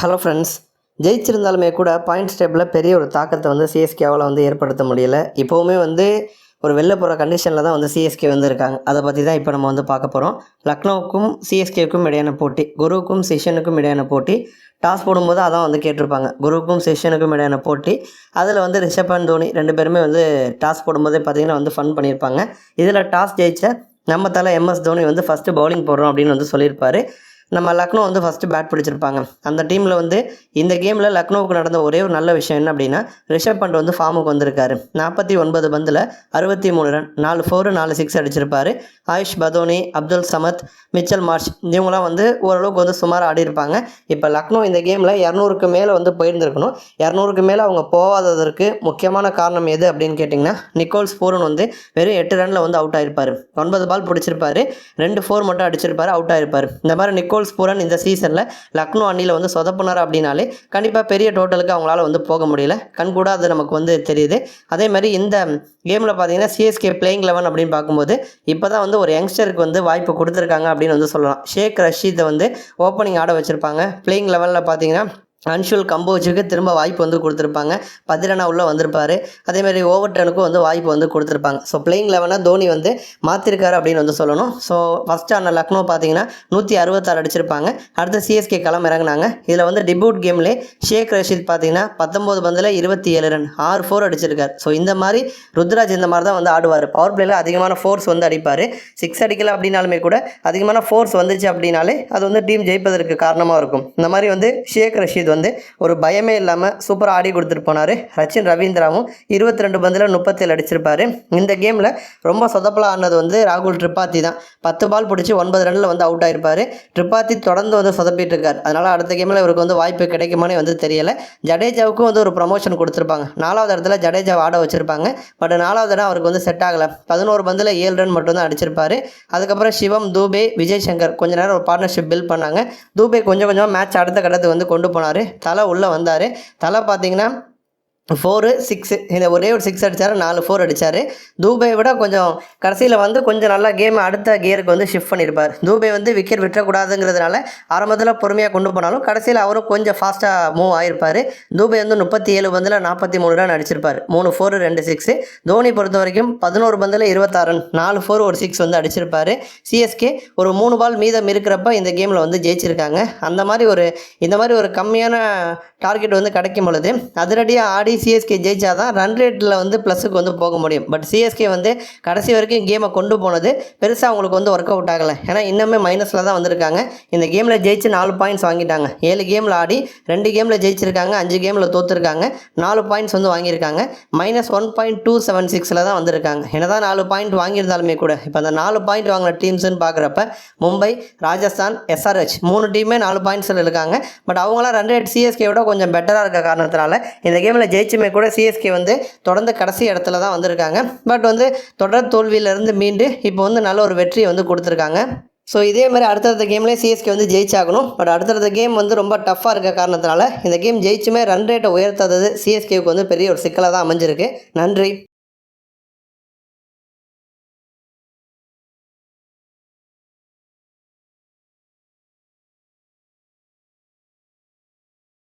Hello friends ஜெயிச்சிருந்தாலுமே கூட points டேபிளில் பெரிய ஒரு தாக்கத்தை வந்து சிஎஸ்கேவால் வந்து ஏற்படுத்த முடியல. இப்போவுமே வந்து ஒரு வெளில போகிற கண்டிஷனில் தான் வந்து சிஎஸ்கே வந்துருக்காங்க. அதை பற்றி தான் இப்போ நம்ம வந்து பார்க்க போகிறோம் லக்னோவுக்கும் சிஎஸ்கேவுக்கும் இடையான போட்டி குருவுக்கும் சிஷனுக்கும் இடையான போட்டி. டாஸ் போடும்போது அதான் வந்து கேட்டிருப்பாங்க. குருவுக்கும் செஷனுக்கும் இடையான போட்டி. அதில் வந்து ரிஷப் அண்ட் தோனி ரெண்டு பேருமே வந்து டாஸ் போடும்போதே பார்த்தீங்கன்னா வந்து ஃபன் பண்ணியிருப்பாங்க. இதில் டாஸ் ஜெயிச்ச நம்ம தலை எம்எஸ் தோனி வந்து ஃபஸ்ட்டு பவுலிங் போடுறோம் அப்படின்னு வந்து சொல்லியிருப்பார். நம்ம லக்னோ வந்து ஃபஸ்ட்டு பேட் பிடிச்சிருப்பாங்க. அந்த டீமில் வந்து இந்த கேமில் லக்னோவுக்கு நடந்த ஒரே ஒரு நல்ல விஷயம் என்ன அப்படின்னா ரிஷப் பண்ட் வந்து ஃபார்முக்கு வந்திருக்காரு. நாற்பத்தி ஒன்பது பந்தில் அறுபத்தி மூணு ரன் நாலு ஃபோரு நாலு சிக்ஸ் அடிச்சிருப்பாரு. ஆயுஷ் பதோனி அப்துல் சமத் மிச்சல் மார்ஷ் இவங்களாம் வந்து ஓரளவுக்கு வந்து சுமாராக ஆடி இருப்பாங்க. இப்போ லக்னோ இந்த கேமில் இரநூறுக்கு மேலே வந்து போயிருந்துருக்கணும். இரநூறுக்கு மேலே அவங்க போகாததற்கு முக்கியமான காரணம் எது அப்படின்னு கேட்டிங்கன்னா நிக்கோல்ஸ் பூரன் வந்து வெறும் எட்டு ரனில் வந்து அவுட் ஆயிருப்பார். ஒன்பது பால் பிடிச்சிருப்பாரு. ரெண்டு ஃபோர் மட்டும் அடிச்சிருப்பாரு அவுட் ஆயிருப்பார். இந்த மாதிரி கோல்ஸ் பூரன் இந்த சீசனில் லக்னோ அணியில் வந்து சொதப்புனார் அப்படின்னாலே கண்டிப்பாக பெரிய டோட்டலுக்கு அவங்களால வந்து போக முடியல. கண்கூட அது நமக்கு வந்து தெரியுது. அதே மாதிரி இந்த கேமில் பார்த்தீங்கன்னா சிஎஸ்கே பிளேயிங் லெவன் அப்படின்னு பார்க்கும்போது இப்போ தான் வந்து ஒரு யங்ஸ்டருக்கு வந்து வாய்ப்பு கொடுத்துருக்காங்க அப்படின்னு வந்து சொல்லலாம். ஷேக் ரஷீத்தை வந்து ஓப்பனிங் ஆட வச்சுருப்பாங்க. பிளேயிங் லெவலில் பார்த்தீங்கன்னா அன்ஷுல் கம்போஜுக்கு திரும்ப வாய்ப்பு வந்து கொடுத்துருப்பாங்க. பதிரனா உள்ளே வந்திருப்பார். அதேமாதிரி ஓவர் டனுக்கும் வந்து வாய்ப்பு வந்து கொடுத்துருப்பாங்க. ஸோ பிளேயிங் லெவனாக தோனி வந்து மாற்றிருக்காரு அப்படின்னு வந்து சொல்லணும். ஸோ ஃபஸ்ட் ஆன லக்னோ பார்த்தீங்கன்னா நூற்றி அறுபத்தாறு அடிச்சிருப்பாங்க. அடுத்து சிஎஸ்கே களம் இறங்குனாங்க. இதில் வந்து டிபூட் கேம்லே ஷேக் ரஷீத் பார்த்தீங்கன்னா பத்தொம்போது பந்தில் இருபத்தி ஏழு ரன் ஆறு ஃபோர் அடிச்சிருக்காரு. ஸோ இந்த மாதிரி ருத்ராஜ் இந்த மாதிரி தான் வந்து ஆடுவார். பவர் பிளேயில் அதிகமான ஃபோர்ஸ் வந்து அடிப்பார். சிக்ஸ் அடிக்கல அப்படின்னாலுமே கூட அதிகமான ஃபோர்ஸ் வந்துச்சு அப்படின்னாலே அது வந்து டீம் ஜெயிப்பதற்கு காரணமாக இருக்கும். இந்த மாதிரி வந்து ஷேக் ரஷீத் வந்து ஒரு பயமே இல்லாமல் சூப்பராக ஆடி கொடுத்துட்டு போனார். ரச்சின் ரவீந்திராவும் இருபத்தி ரெண்டு பந்தில் முப்பத்தேழு அடிச்சிருப்பாரு. இந்த கேமில் ரொம்ப சொதப்பலாக ஆனது வந்து ராகுல் ட்ரிபாத்தி தான். பத்து பால் பிடிச்சி ஒன்பது ரனில் வந்து அவுட் ஆயிருப்பார். ட்ரிபாத்தி தொடர்ந்து வந்து சொதப்பிட்டு இருக்கார். அதனால் அடுத்த கேமில் இவருக்கு வந்து வாய்ப்பு கிடைக்குமானே வந்து தெரியலை. ஜடேஜாவுக்கும் வந்து ஒரு ப்ரமோஷன் கொடுத்துருப்பாங்க. நாலாவது இடத்துல ஜடேஜா ஆட வச்சுருப்பாங்க. பட் நாலாவது இடம் அவருக்கு வந்து செட் ஆகலை. பதினோரு பந்தில் ஏழு ரன் மட்டும்தான் அடிச்சிருப்பாரு. அதுக்கப்புறம் சிவம் தூபே விஜய் சங்கர் கொஞ்ச நேரம் ஒரு பார்ட்னர்ஷிப் பில்ட் பண்ணாங்க. தூபே கொஞ்சம் கொஞ்சமாக மேட்ச் அடுத்த கட்டத்துக்கு வந்து கொண்டு போனார். தலை உள்ளே வந்தார். தலை பார்த்தீங்கன்னா ஃபோரு சிக்ஸு இந்த ஒரே ஒரு சிக்ஸ் அடித்தார் நாலு ஃபோர் அடித்தார் தூபை விட கொஞ்சம் கடைசியில் வந்து கொஞ்சம் நல்லா கேம் அடுத்த கியருக்கு வந்து ஷிஃப்ட் பண்ணியிருப்பார் தூபை வந்து விக்கெட் விட்டுறக்கூடாதுங்கிறதுனால ஆரம்பத்தில் பொறுமையாக கொண்டு போனாலும் கடைசியில் அவரும் கொஞ்சம் ஃபாஸ்ட்டாக மூவ் ஆகிருப்பார் தூபை வந்து முப்பத்தி ஏழு பந்தில் நாற்பத்தி மூணு ரன் அடிச்சிருப்பார். மூணு ஃபோரு ரெண்டு சிக்ஸு தோனி பொறுத்த வரைக்கும் பதினோரு பந்தில் இருபத்தாறு ரன் நாலு ஃபோர் ஒரு சிக்ஸ் வந்து அடிச்சிருப்பார். சிஎஸ்கே ஒரு மூணு பால் மீதம் இருக்கிறப்ப இந்த கேமில் வந்து ஜெயிச்சிருக்காங்க. அந்த மாதிரி ஒரு இந்த மாதிரி ஒரு கம்மியான டார்கெட் வந்து கிடைக்கும் பொழுது அதிரடியாக ஆடி சிஎஸ்கே ஜெயிச்சா தான் ரன் ரேட்டில் வந்து ப்ளஸுக்கு வந்து போக முடியும். பட் சிஎஸ்கே வந்து கடைசி வரைக்கும் கேமை கொண்டு போனது பெருசாக அவங்களுக்கு வந்து ஒர்க் அவுட் ஆகலை. ஏன்னா இன்னுமே மைனஸில் தான் வந்திருக்காங்க. இந்த கேமில் ஜெயிச்சு நாலு பாயிண்ட்ஸ் வாங்கிட்டாங்க. ஏழு கேமில் ஆடி ரெண்டு கேமில் ஜெயிச்சிருக்காங்க. அஞ்சு கேமில் தோற்றுருக்காங்க நாலு பாயிண்ட்ஸ் வந்து வாங்கியிருக்காங்க. Minus one point two seven சிக்ஸில் தான் வந்திருக்காங்க. என்ன தான் நாலு பாயிண்ட் வாங்கியிருந்தாலுமே கூட இப்போ அந்த நாலு பாயிண்ட் வாங்கின டீம்ஸ்னு பார்க்குறப்ப மும்பை ராஜஸ்தான் எஸ்ஆர்ஹெச் மூணு டீமே நாலு பாயிண்ட்ஸில் இருக்காங்க. பட் அவங்களாம் ரன் ரேட் சிஎஸ்கேவோட கொஞ்சம் பெட்டராக இருக்க காரணத்தினால இந்த கேமில் ஜெயிச்சுமே கூட சிஎஸ்கே வந்து தொடர்ந்து கடைசி இடத்துல தான் வந்திருக்காங்க. பட் வந்து தொடர் தோல்வியிலேருந்து மீண்டு இப்போ வந்து நல்ல ஒரு வெற்றியை வந்து கொடுத்துருக்காங்க. ஸோ இதே மாதிரி அடுத்தடுத்த கேம்லேயே சிஎஸ்கே வந்து ஜெயிச்சாகணும். பட் அடுத்தடுத்த கேம் வந்து ரொம்ப டஃப்பாக இருக்க காரணத்தினால இந்த கேம் ஜெயிச்சுமே ரன் ரேட்டை உயர்த்தாதது சிஎஸ்கேவுக்கு வந்து பெரிய ஒரு சிக்கலாக தான் அமைஞ்சிருக்கு. நன்றி.